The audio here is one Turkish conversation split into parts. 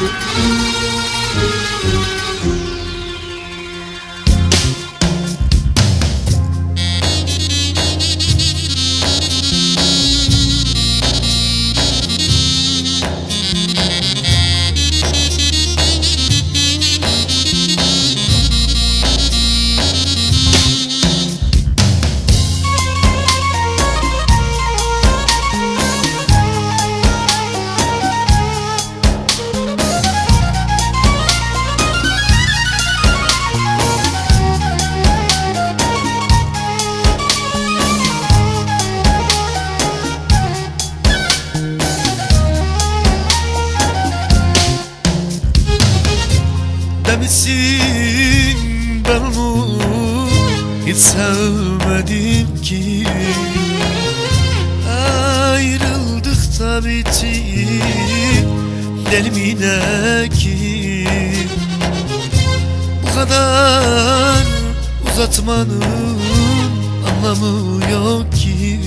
Música Demişsin ben onu hiç sevmedim ki. Ayrıldık da bitti Delimine ki? Bu kadar uzatmanın anlamı yok ki.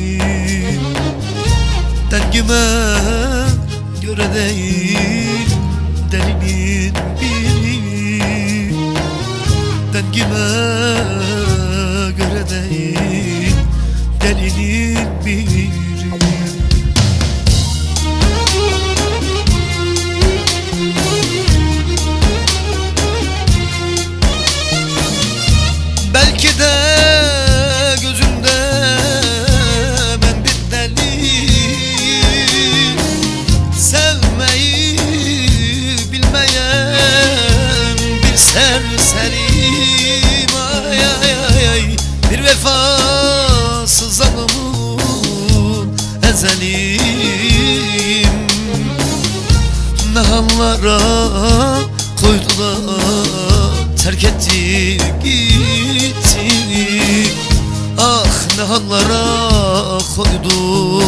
Dengime göre değil Belki de gözümde ben bir deli Sevmeyi bilmeyen bir serseriyim Ay ay ay bir vefasız adamın ezeliyim Ne hallara koydu da terk etti gitti. Ah ne hallara koydu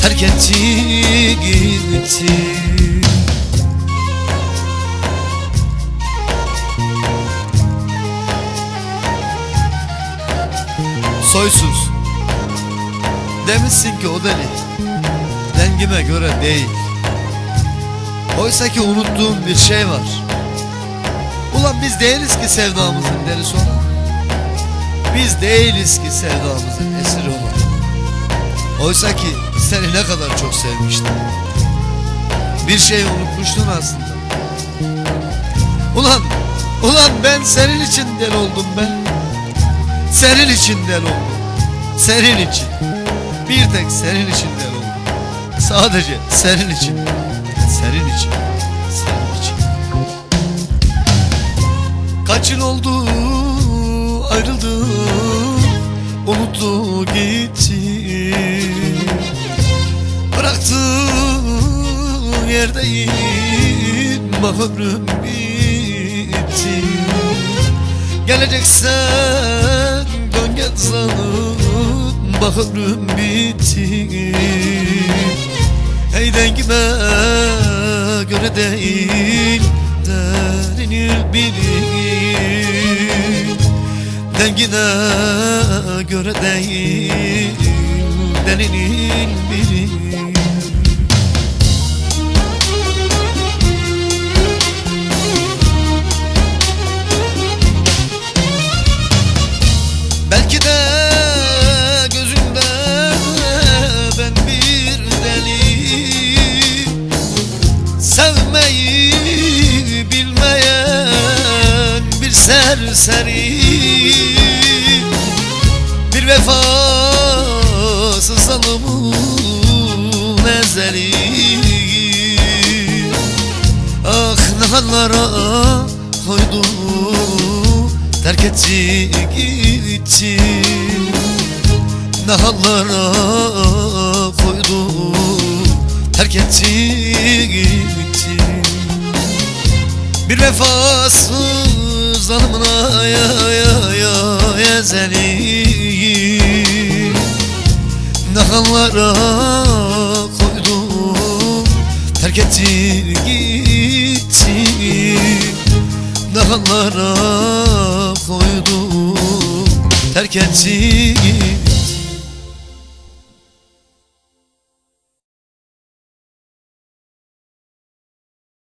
terk etti gitti. Soysuz. Demişsin ki o deli Dengime göre değil. Oysa ki unuttuğum bir şey var Ulan biz değiliz ki sevdamızın delisi olan Biz değiliz ki sevdamızın esiri olan Oysa ki seni ne kadar çok sevmiştim. Bir şey unutmuştun aslında. Ulan, ulan ben senin için del oldum ben Senin için del oldum. Senin için. Bir tek senin için del oldum. Sadece senin için. Senin için Kaç oldu ayrıldı Unuttu gitti. Bıraktı yerdeyim Bak ömrüm bitti. Geleceksen dön gel zalim Bak ömrüm bitti. Hey dengime göre değil Derinir bilir Dengine göre değil Derinir bilir Belki de gözümde ben bir deli. Sevmeyi bilmeyen bir serseri ezeli Ah ne hallara koydu Terk etti gitti Ne hallara koydu Terk etti gitti Bir vefasız zalımına ya ya ya ezeli Ne hallara Etti gitti Ne hallara koydu Terk etti